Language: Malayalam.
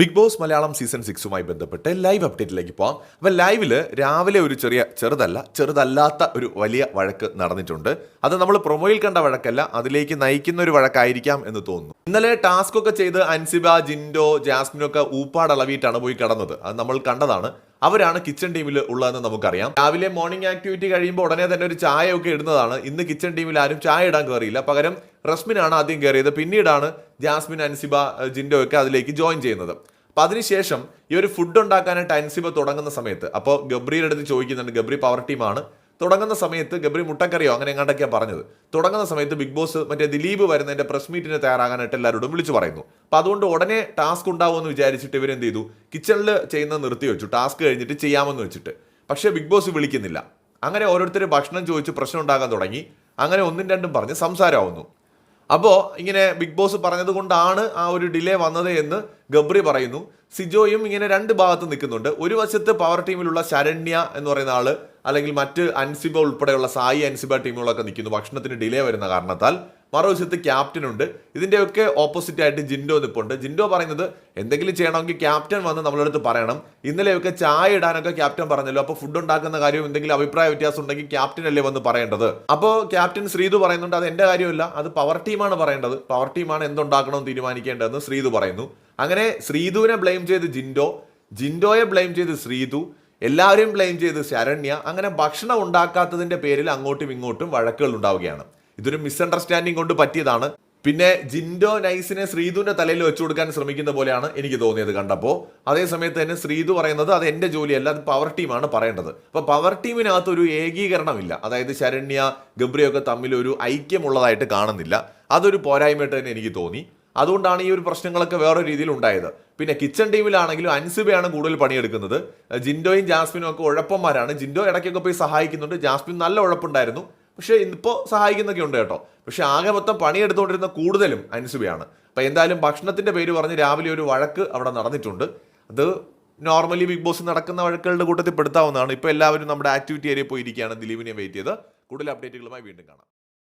ബിഗ് ബോസ് മലയാളം സീസൺ സിക്സുമായി ബന്ധപ്പെട്ട് ലൈവ് അപ്ഡേറ്റിലേക്ക് പോകാം അപ്പോൾ ലൈവിൽ രാവിലെ ഒരു ചെറിയ ചെറുതല്ല ചെറുതല്ലാത്ത ഒരു വലിയ വഴക്ക് നടന്നിട്ടുണ്ട്. അത് നമ്മൾ പ്രൊമോയിൽ കണ്ട വഴക്കല്ല അതിലേക്ക് നയിക്കുന്ന ഒരു വഴക്കായിരിക്കാം എന്ന് തോന്നുന്നു. ഇന്നലെ ടാസ്ക് ഒക്കെ ചെയ്ത് അൻസിബ ജിൻഡോ ജാസ്മിനൊക്കെ ഊപ്പാടളവിയിട്ടാണ് പോയി കടന്നത്. അത് നമ്മൾ കണ്ടതാണ്. അവരാണ് കിച്ചൺ ടീമിൽ ഉള്ളതെന്ന് നമുക്കറിയാം. രാവിലെ മോർണിംഗ് ആക്ടിവിറ്റി കഴിയുമ്പോൾ ഉടനെ തന്നെ ഒരു ചായ ഒക്കെ ഇടുന്നതാണ്. ഇന്ന് കിച്ചൺ ടീമിൽ ആരും ചായ ഇടാൻ കയറിയില്ല പകരം റസ്മിനാണ് ആദ്യം കയറിയത് പിന്നീടാണ് ജാസ്മിൻ അൻസിബ ജിൻഡോ ഒക്കെ അതിലേക്ക് ജോയിൻ ചെയ്യുന്നത്. അപ്പൊ അതിനുശേഷം ഈ ഒരു ഫുഡ് ഉണ്ടാക്കാനായിട്ട് അൻസിബ തുടങ്ങുന്ന സമയത്ത് അപ്പോൾ ഗബ്രിയുടെ അടുത്ത് ചോദിക്കുന്നുണ്ട്. ഗബ്രി പവർ ടീമാണ് തുടങ്ങുന്ന സമയത്ത് ഗബ്രി മുട്ടക്കറിയോ? അങ്ങനെ എങ്ങാണ്ടൊക്കെയാണ് പറഞ്ഞത്. തുടങ്ങുന്ന സമയത്ത് ബിഗ് ബോസ് മറ്റേ ദിലീപ് വരുന്നതിന്റെ പ്രസ് മീറ്റിന് തയ്യാറാകാനായിട്ട് എല്ലാവരോടും വിളിച്ചു പറയുന്നു. അപ്പോൾ അതുകൊണ്ട് ഉടനെ ടാസ്ക് ഉണ്ടാവുമെന്ന് വിചാരിച്ചിട്ട് ഇവരെന്ത് ചെയ്തു? കിച്ചണിൽ ചെയ്യുന്നത് നിർത്തി വെച്ചു. ടാസ്ക് കഴിഞ്ഞിട്ട് ചെയ്യാമെന്ന് വെച്ചിട്ട്. പക്ഷേ ബിഗ് ബോസ് വിളിക്കുന്നില്ല. അങ്ങനെ ഓരോരുത്തർ ഭക്ഷണം ചോദിച്ച് പ്രശ്നം ഉണ്ടാകാൻ തുടങ്ങി. അങ്ങനെ ഒന്നും രണ്ടും പറഞ്ഞ് സംസാരമാവുന്നു. അപ്പോൾ ഇങ്ങനെ ബിഗ് ബോസ് പറഞ്ഞത് കൊണ്ടാണ് ആ ഒരു ഡിലേ വന്നത് എന്ന് ഗബ്രി പറയുന്നു. സിജോയും ഇങ്ങനെ രണ്ട് ഭാഗത്ത് നിൽക്കുന്നുണ്ട്. ഒരു വശത്ത് പവർ ടീമിലുള്ള ശരണ്യ എന്ന് പറയുന്ന ആൾ അല്ലെങ്കിൽ മറ്റ് അൻസിബ ഉൾപ്പെടെയുള്ള സായി അൻസിബ ടീമുകളൊക്കെ നിൽക്കുന്നു. ഭക്ഷണത്തിന് ഡിലേ വരുന്ന കാരണത്താൽ. മറുവശത്ത് ക്യാപ്റ്റൻ ഉണ്ട്. ഇതിന്റെയൊക്കെ ഓപ്പോസിറ്റ് ആയിട്ട് ജിൻഡോ നിപ്പുണ്ട്. ജിൻഡോ പറയുന്നത് എന്തെങ്കിലും ചെയ്യണമെങ്കിൽ ക്യാപ്റ്റൻ വന്ന് നമ്മളടുത്ത് പറയണം. ഇന്നലെയൊക്കെ ചായ ഇടാനൊക്കെ ക്യാപ്റ്റൻ പറഞ്ഞല്ലോ. അപ്പോൾ ഫുഡ് ഉണ്ടാക്കുന്ന കാര്യം എന്തെങ്കിലും അഭിപ്രായ വ്യത്യാസം ഉണ്ടെങ്കിൽ ക്യാപ്റ്റൻ അല്ലേ വന്ന് പറയേണ്ടത്? അപ്പോൾ ക്യാപ്റ്റൻ ശ്രീതു പറയുന്നുണ്ട് അത് എന്റെ കാര്യമല്ല. അത് പവർ ടീമാണ് പറയേണ്ടത്. പവർ ടീമാണ് എന്തുണ്ടാക്കണമെന്ന് തീരുമാനിക്കേണ്ടതെന്ന് ശ്രീതു പറയുന്നു. അങ്ങനെ ശ്രീതുവിനെ ബ്ലെയിം ചെയ്ത് ജിൻഡോ. ജിൻഡോയെ ബ്ലെയിം ചെയ്ത് ശ്രീതു. എല്ലാവരെയും ബ്ലെയിം ചെയ്ത് ശരണ്യ അങ്ങനെ ഭക്ഷണം ഉണ്ടാക്കാത്തതിന്റെ പേരിൽ അങ്ങോട്ടും ഇങ്ങോട്ടും വഴക്കുകൾ ഉണ്ടാവുകയാണ്. ഇതൊരു മിസ്അണ്ടർസ്റ്റാൻഡിങ് കൊണ്ട് പറ്റിയതാണ്. പിന്നെ ജിൻഡോ നൈസിനെ ശ്രീതുവിന്റെ തലയിൽ വെച്ചു കൊടുക്കാൻ ശ്രമിക്കുന്ന പോലെയാണ് എനിക്ക് തോന്നിയത് കണ്ടപ്പോൾ അതേ സമയത്ത് തന്നെ ശ്രീതു പറയുന്നത് അത് എന്റെ ജോലിയല്ല അത് പവർ ടീമാണ് പറയേണ്ടത്. അപ്പോൾ പവർ ടീമിനകത്ത് ഒരു ഏകീകരണമില്ല. അതായത് ശരണ്യ ഗബ്രിയൊക്കെ തമ്മിൽ ഒരു ഐക്യമുള്ളതായിട്ട് കാണുന്നില്ല. അതൊരു പോരായ്മയായിട്ട് തന്നെ എനിക്ക് തോന്നി. അതുകൊണ്ടാണ് ഈ ഒരു പ്രശ്നങ്ങളൊക്കെ വേറെ രീതിയിൽ ഉണ്ടായത്. പിന്നെ കിച്ചൺ ടീമിലാണെങ്കിലും അൻസിബയാണ് കൂടുതൽ പണിയെടുക്കുന്നത്. ജിൻഡോയും ജാസ്മിനും ഒക്കെ ഉഴപ്പന്മാരാണ്. ജിൻഡോ ഇടയ്ക്കൊക്കെ പോയി സഹായിക്കുന്നുണ്ട്. ജാസ്മിൻ നല്ല ഉഴപ്പുണ്ടായിരുന്നു. പക്ഷേ ഇന്നിപ്പോൾ സഹായിക്കുന്നൊക്കെ ഉണ്ട് കേട്ടോ. പക്ഷേ ആകെ മൊത്തം പണിയെടുത്തുകൊണ്ടിരുന്ന കൂടുതലും അൻസുബയാണ്. അപ്പോൾ എന്തായാലും ഭക്ഷണത്തിന്റെ പേര് പറഞ്ഞ് രാവിലെ ഒരു വഴക്ക് അവിടെ നടന്നിട്ടുണ്ട്. അത് നോർമലി ബിഗ് ബോസ് നടക്കുന്ന വഴക്കുകളുടെ കൂട്ടത്തിൽ പെടുത്താവുന്നതാണ്. ഇപ്പോൾ എല്ലാവരും നമ്മുടെ ആക്ടിവിറ്റി ഏരിയ പോയിരിക്കുകയാണ് ദിലീപിനെ വെയിറ്റ് ചെയ്ത്. കൂടുതൽ അപ്ഡേറ്റുകളുമായി വീണ്ടും കാണാം.